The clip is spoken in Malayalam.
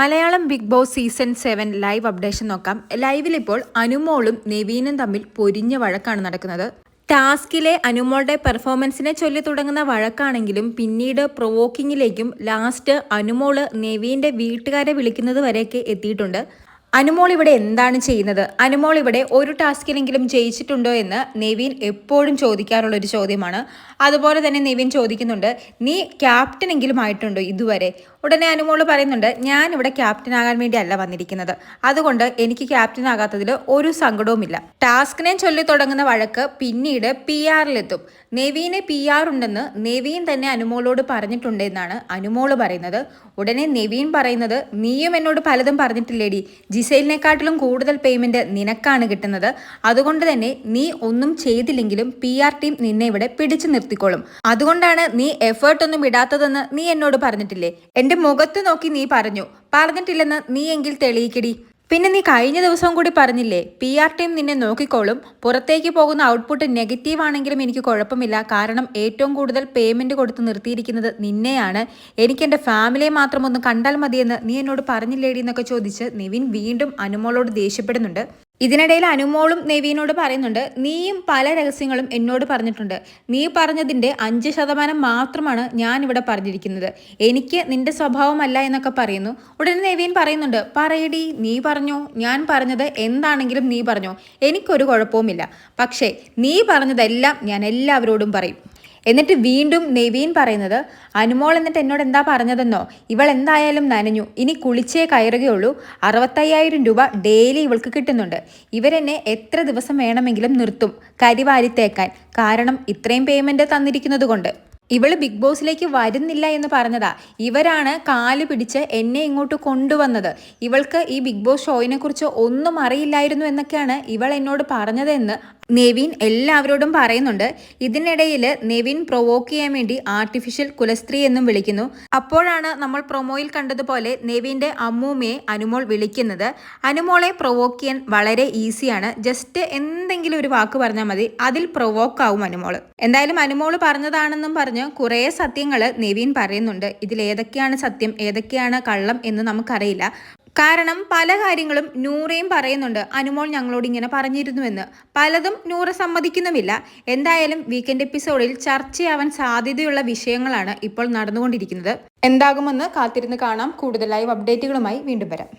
Malayalam Bigg Boss season seven live updation നോക്കാം. ലൈവിൽ ഇപ്പോൾ അനുമോളും നെവീനും തമ്മിൽ പൊരിഞ്ഞ വഴക്കാണ് നടക്കുന്നത്. ടാസ്കിലെ അനുമോളുടെ പെർഫോമൻസിനെ ചൊല്ലി തുടങ്ങുന്ന വഴക്കാണെങ്കിലും പിന്നീട് പ്രൊവോക്കിങ്ങിലേക്കും ലാസ്റ്റ് അനുമോൾ നെവീന്റെ വീട്ടുകാരെ വിളിക്കുന്നത് വരെയൊക്കെ എത്തിയിട്ടുണ്ട്. അനുമോൾ ഇവിടെ എന്താണ് ചെയ്യുന്നത്? അനുമോൾ ഇവിടെ ഒരു ടാസ്കിലെങ്കിലും ജയിച്ചിട്ടുണ്ടോ എന്ന് നെവീൻ എപ്പോഴും ചോദിക്കാറുള്ള ഒരു ചോദ്യമാണ്. അതുപോലെ തന്നെ നെവീൻ ചോദിക്കുന്നുണ്ട് നീ ക്യാപ്റ്റനെങ്കിലും ആയിട്ടുണ്ടോ ഇതുവരെ? ഉടനെ അനുമോൾ പറയുന്നുണ്ട് ഞാൻ ഇവിടെ ക്യാപ്റ്റൻ ആകാൻ വേണ്ടി അല്ല വന്നിരിക്കുന്നത്. അതുകൊണ്ട് എനിക്ക് ക്യാപ്റ്റൻ ആകാത്തതിൽ ഒരു സങ്കടവുമില്ല. ടാസ്കിനെ ചൊല്ലി തുടങ്ങുന്ന വഴക്ക് പിന്നീട് പി ആറിലെത്തും. നെവീന് പി ആർ ഉണ്ടെന്ന് നെവീൻ തന്നെ അനുമോളോട് പറഞ്ഞിട്ടുണ്ട് എന്നാണ് അനുമോൾ പറയുന്നത്. ഉടനെ നെവീൻ പറയുന്നത് നീയും എന്നോട് പലതും പറഞ്ഞിട്ടില്ലേടി. ജിസൈലിനെക്കാട്ടിലും കൂടുതൽ പേയ്മെന്റ് നിനക്കാണ് കിട്ടുന്നത്. അതുകൊണ്ട് തന്നെ നീ ഒന്നും ചെയ്തില്ലെങ്കിലും പി ആർ ടീം നിന്നെ ഇവിടെ പിടിച്ചു നിർത്തിക്കോളും. അതുകൊണ്ടാണ് നീ എഫേർട്ടൊന്നും ഇടാത്തതെന്ന് നീ എന്നോട് പറഞ്ഞിട്ടില്ലേ? എന്റെ മുഖത്ത് നോക്കി നീ പറഞ്ഞു. പറഞ്ഞിട്ടില്ലെന്ന് നീ എങ്കിൽ തെളിയിക്കടി. പിന്നെ നീ കഴിഞ്ഞ ദിവസം കൂടി പറഞ്ഞില്ലേ പി ആർ ടീം നിന്നെ നോക്കിക്കോളും. പുറത്തേക്ക് പോകുന്ന ഔട്ട്പുട്ട് നെഗറ്റീവ് ആണെങ്കിലും എനിക്ക് കുഴപ്പമില്ല. കാരണം ഏറ്റവും കൂടുതൽ പേയ്മെന്റ് കൊടുത്ത് നിർത്തിയിരിക്കുന്നത് നിന്നെയാണ്. എനിക്ക് എന്റെ ഫാമിലിയെ മാത്രം ഒന്ന് കണ്ടാൽ മതിയെന്ന് നീ എന്നോട് പറഞ്ഞില്ലേടി എന്നൊക്കെ ചോദിച്ച് നിവിൻ വീണ്ടും അനുമോളോട് ദേഷ്യപ്പെടുന്നുണ്ട്. ഇതിനിടയിൽ അനുമോളും നെവീനോട് പറയുന്നുണ്ട് നീയും പല രഹസ്യങ്ങളും എന്നോട് പറഞ്ഞിട്ടുണ്ട്. നീ പറഞ്ഞതിന്റെ അഞ്ച് ശതമാനം മാത്രമാണ് ഞാൻ ഇവിടെ പറഞ്ഞിരിക്കുന്നത്. എനിക്ക് നിന്റെ സ്വഭാവമല്ല എന്നൊക്കെ പറയുന്നു. ഉടനെ നെവീൻ പറയുന്നുണ്ട് പറയടി നീ പറഞ്ഞോ? ഞാൻ പറഞ്ഞത് എന്താണെങ്കിലും നീ പറഞ്ഞോ? എനിക്കൊരു കുഴപ്പവുമില്ല. പക്ഷേ നീ പറഞ്ഞതെല്ലാം ഞാൻ എല്ലാവരോടും പറയും. എന്നിട്ട് വീണ്ടും നെവീൻ പറയുന്നത് അനുമോൾ എന്നിട്ട് എന്നോട് എന്താ പറഞ്ഞതെന്നോ? ഇവൾ എന്തായാലും നനഞ്ഞു. ഇനി കുളിച്ചേ കയറുകയുള്ളൂ. അറുപത്തയ്യായിരം രൂപ ഡെയിലി ഇവൾക്ക് കിട്ടുന്നുണ്ട്. ഇവരെന്നെ എത്ര ദിവസം വേണമെങ്കിലും നിർത്തും. കരിവാരിത്തേക്കാൻ കാരണം ഇത്രയും പേയ്മെന്റ് തന്നിരിക്കുന്നത് കൊണ്ട് ഇവൾ ബിഗ് ബോസിലേക്ക് വരുന്നില്ല എന്ന് പറഞ്ഞതാ. ഇവരാണ് കാൽ പിടിച്ച് എന്നെ ഇങ്ങോട്ട് കൊണ്ടുവന്നത്. ഇവൾക്ക് ഈ ബിഗ് ബോസ് ഷോയിനെ കുറിച്ച് ഒന്നും അറിയില്ലായിരുന്നു എന്നൊക്കെയാണ് ഇവൾ എന്നോട് പറഞ്ഞതെന്ന് നെവിൻ എല്ലാവരോടും പറയുന്നുണ്ട്. ഇതിനിടയിൽ നെവിൻ പ്രൊവോക്ക് ചെയ്യാൻ വേണ്ടി ആർട്ടിഫിഷ്യൽ കുലസ്ത്രീ എന്നും വിളിക്കുന്നു. അപ്പോഴാണ് നമ്മൾ പ്രൊമോയിൽ കണ്ടതുപോലെ നെവിന്റെ അമ്മൂമ്മയെ അനുമോൾ വിളിക്കുന്നത്. അനുമോളെ പ്രൊവോക്ക് ചെയ്യാൻ വളരെ ഈസിയാണ് ജസ്റ്റ് എന്തെങ്കിലും ഒരു വാക്ക് പറഞ്ഞാൽ മതി. അതിൽ പ്രൊവോക്ക് ആവും അനുമോൾ. എന്തായാലും അനുമോൾ പറഞ്ഞതാണെന്നും പറഞ്ഞ് കുറേ സത്യങ്ങൾ നെവീൻ പറയുന്നുണ്ട്. ഇതിൽ ഏതൊക്കെയാണ് സത്യം ഏതൊക്കെയാണ് കള്ളം എന്ന് നമുക്കറിയില്ല. കാരണം പല കാര്യങ്ങളും നൂറയും പറയുന്നുണ്ട്. അനുമോൾ ഞങ്ങളോട് ഇങ്ങനെ പറഞ്ഞിരുന്നുവെന്ന്. പലതും നൂറ സമ്മതിക്കുന്നുമില്ല. എന്തായാലും വീക്കെൻഡ് എപ്പിസോഡിൽ ചർച്ചയാവാൻ സാധ്യതയുള്ള വിഷയങ്ങളാണ് ഇപ്പോൾ നടന്നുകൊണ്ടിരിക്കുന്നത്. എന്താകുമെന്ന് കാത്തിരുന്ന് കാണാം. കൂടുതലായി അപ്ഡേറ്റുകളുമായി വീണ്ടും വരാം.